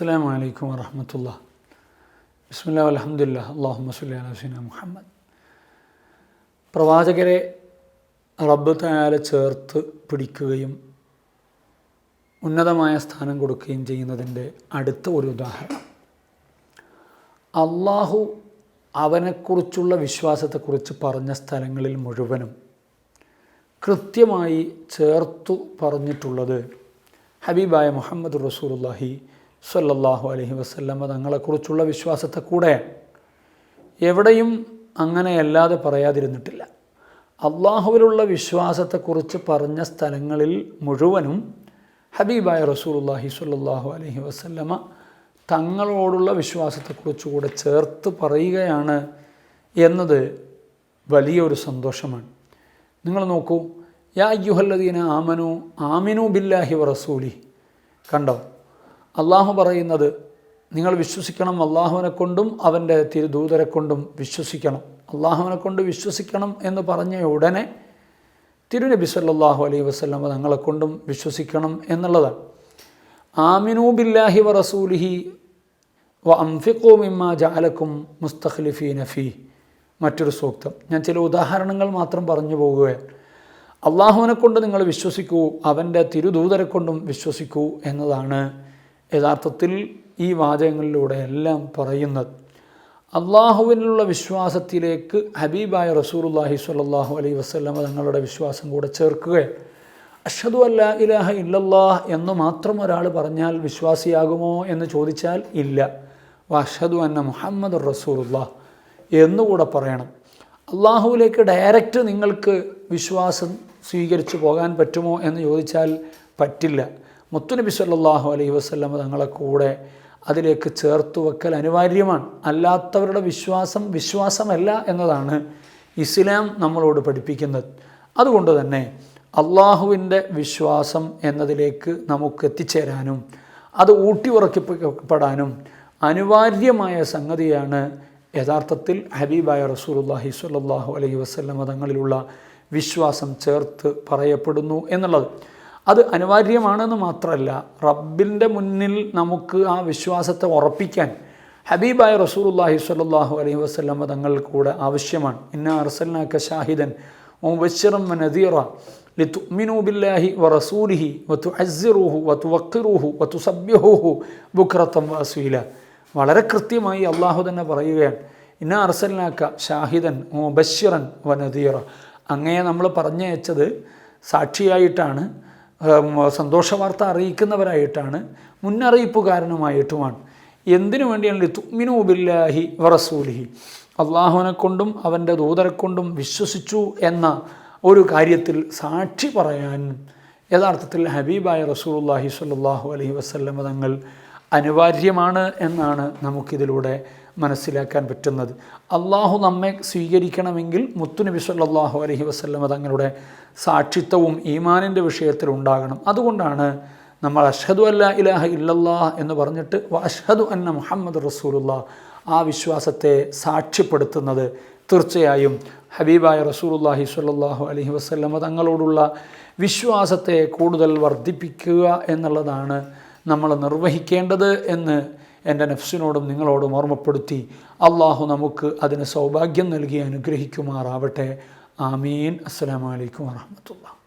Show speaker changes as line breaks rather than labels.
അസ്സാം വലൈക്കും വറഹമത്തുള്ള ബിസ്മില്ലാ അലഹമുല്ല അള്ളാഹു മസുല്ല അലഹുസീന മുഹമ്മദ് പ്രവാചകരെ റബ്ബ് തയാലെ ചേർത്ത് പിടിക്കുകയും ഉന്നതമായ സ്ഥാനം കൊടുക്കുകയും ചെയ്യുന്നതിന്റെ അടുത്ത ഒരു ഉദാഹരണം. അള്ളാഹു അവനെക്കുറിച്ചുള്ള വിശ്വാസത്തെക്കുറിച്ച് പറഞ്ഞ സ്ഥലങ്ങളിൽ മുഴുവനും കൃത്യമായി ചേർത്തു പറഞ്ഞിട്ടുള്ളത് ഹബീബായ മുഹമ്മദ് റസൂലുല്ലാഹി സ്വല്ലല്ലാഹു അലഹി വസല്ലമ തങ്ങളെക്കുറിച്ചുള്ള വിശ്വാസത്തെ കൂടെ എവിടെയും അങ്ങനെയല്ലാതെ പറയാതിരുന്നിട്ടില്ല. അള്ളാഹുവിലുള്ള വിശ്വാസത്തെക്കുറിച്ച് പറഞ്ഞ സ്ഥലങ്ങളിൽ മുഴുവനും ഹബീബായ റസൂലുല്ലാഹി സ്വല്ലല്ലാഹു അലഹി വസ്ല്ലമ്മ തങ്ങളോടുള്ള വിശ്വാസത്തെക്കുറിച്ച് കൂടെ ചേർത്ത് പറയുകയാണ് എന്നത് വലിയൊരു സന്തോഷമാണ്. നിങ്ങൾ നോക്കൂ യാ അയ്യുഹല്ലദീന ആമനു ആമിനു ബില്ലാഹി വ റസൂലി. കണ്ടോ? അള്ളാഹു പറയുന്നത് നിങ്ങൾ വിശ്വസിക്കണം അള്ളാഹുവിനെ കൊണ്ടും അവന്റെ തിരുദൂതരെ കൊണ്ടും വിശ്വസിക്കണം. അള്ളാഹുവിനെ കൊണ്ട് വിശ്വസിക്കണം എന്ന് പറഞ്ഞ ഉടനെ തിരുനബി സല്ലാഹു അലൈഹി വസ്ലമ തങ്ങളെ കൊണ്ടും വിശ്വസിക്കണം എന്നുള്ളതാണ്. ആമിനു ബില്ലാഹി വ റസൂലിഹി വ അംഫിക്കോ മിമ്മ ജാലക്കും മുസ്തഖ്ലിഫീന നഫി മറ്റൊരു സൂക്തം. ഞാൻ ചില ഉദാഹരണങ്ങൾ മാത്രം പറഞ്ഞു പോകുകയാണ്. അള്ളാഹുവിനെ കൊണ്ട് നിങ്ങൾ വിശ്വസിക്കൂ അവന്റെ തിരുദൂതരെ കൊണ്ടും വിശ്വസിക്കൂ എന്നതാണ് യഥാർത്ഥത്തിൽ ഈ വാചകങ്ങളിലൂടെ എല്ലാം പറയുന്നത് അള്ളാഹുവിനുള്ള വിശ്വാസത്തിലേക്ക് ഹബീബായ റസൂലുല്ലാഹി സ്വല്ലല്ലാഹു അലൈഹി വസ്ലമ തങ്ങളുടെ വിശ്വാസം കൂടെ ചേർക്കുക അഷദു അല്ല ഇലാഹ ഇല്ലല്ലാഹ് എന്ന് മാത്രം ഒരാൾ പറഞ്ഞാൽ വിശ്വാസിയാകുമോ എന്ന് ചോദിച്ചാൽ ഇല്ല. വഷദു അന്ന മുഹമ്മദ് റസൂലുല്ലാഹ് എന്നുകൂടെ പറയണം. അള്ളാഹുവിലേക്ക് ഡയറക്റ്റ് നിങ്ങൾക്ക് വിശ്വാസം സ്വീകരിച്ചു പോകാൻ പറ്റുമോ എന്ന് ചോദിച്ചാൽ പറ്റില്ല. മുത്തുനബി സല്ലാഹു അലൈഹി വസ്ലമ തങ്ങളെ കൂടെ അതിലേക്ക് ചേർത്ത് വെക്കൽ അനിവാര്യമാണ്. അല്ലാത്തവരുടെ വിശ്വാസം വിശ്വാസമല്ല എന്നതാണ് ഇസ്ലാം നമ്മളോട് പഠിപ്പിക്കുന്നത്. അതുകൊണ്ട് തന്നെ അള്ളാഹുവിന്റെ വിശ്വാസം എന്നതിലേക്ക് നമുക്ക് എത്തിച്ചേരാനും അത് ഊട്ടി ഉറക്കിപ്പെടാനും അനിവാര്യമായ സംഗതിയാണ് യഥാർത്ഥത്തിൽ ഹബീബായ റസൂലുല്ലാഹി സ്വല്ലല്ലാഹു അലൈഹി വസ്ലം തങ്ങളിലുള്ള വിശ്വാസം ചേർത്ത് പറയപ്പെടുന്നു എന്നുള്ളത്. അത് അനിവാര്യമാണെന്ന് മാത്രമല്ല റബ്ബിന്റെ മുന്നിൽ നമുക്ക് ആ വിശ്വാസത്തെ ഉറപ്പിക്കാൻ ഹബീബായ റസൂലുല്ലാഹി സ്വല്ലല്ലാഹു അലൈഹി വസല്ലം തങ്ങൾ കൂടെ ആവശ്യമാണ്. ഇന്ന അർസൽനാക്ക ഷാഹിദൻ നദീറ ബില്ലാഹി വറസൂലിഹി വതുഅസ്സിറൂഹു ബുക്രത്തം വഅസീല വളരെ കൃത്യമായി അള്ളാഹു തന്നെ പറയുകയാണ് ഇന്ന അർസൽനാക്ക ഷാഹിദൻ മുബശ്ശിറൻ വനദീറ. അങ്ങയെ നമ്മൾ പറഞ്ഞയച്ചത് സാക്ഷിയായിട്ടാണ്. സന്തോഷവാർത്ത അറിയിക്കുന്നവരായിട്ടാണ് മുന്നറിയിപ്പുകാരനുമായിട്ടുമാണ് എന്തിനു വേണ്ടിയാണ്? തുമിനു ബില്ലാഹി വറസൂലിഹി. അള്ളാഹുവിനെ കൊണ്ടും അവന്റെ ദൂതരെ കൊണ്ടും വിശ്വസിച്ചു എന്ന ഒരു കാര്യത്തിൽ സാക്ഷി പറയാൻ യഥാർത്ഥത്തിൽ ഹബീബായ റസൂലുല്ലാഹി സ്വല്ലല്ലാഹു അലൈഹി വസല്ലമ തങ്ങൾ അനിവാര്യമാണ് എന്നാണ് നമുക്കിതിലൂടെ മനസ്സിലാക്കാൻ പറ്റുന്നത്. അള്ളാഹു നമ്മെ സ്വീകരിക്കണമെങ്കിൽ മുത്തുനബി സല്ലാഹു അലഹി വസ്ലമ തങ്ങളുടെ സാക്ഷിത്വവും ഈമാനിന്റെ വിഷയത്തിൽ ഉണ്ടാകണം. അതുകൊണ്ടാണ് നമ്മൾ അഷ്ഹദു അല്ല ഇലാഹ ഇല്ലല്ലാ എന്ന് പറഞ്ഞിട്ട് അഷ്ഹദു അന്ന മുഹമ്മദ് റസൂലുള്ള ആ വിശ്വാസത്തെ സാക്ഷ്യപ്പെടുത്തുന്നത് തീർച്ചയായും ഹബീബായ റസൂലുല്ലാഹി സ്വല്ലല്ലാഹു അലഹി വസ്ലമ തങ്ങളോടുള്ള വിശ്വാസത്തെ കൂടുതൽ വർദ്ധിപ്പിക്കുക എന്നുള്ളതാണ് നമ്മൾ നിർവഹിക്കേണ്ടത് എന്ന് എന്റെ നഫ്സിനോടും നിങ്ങളോടും ഓർമ്മപ്പെടുത്തി അള്ളാഹു നമുക്ക് അതിന് സൗഭാഗ്യം നൽകി അനുഗ്രഹിക്കുമാറാവട്ടെ. ആമീൻ. അസ്സലാമലൈക്കും വാഹമത്തുള്ള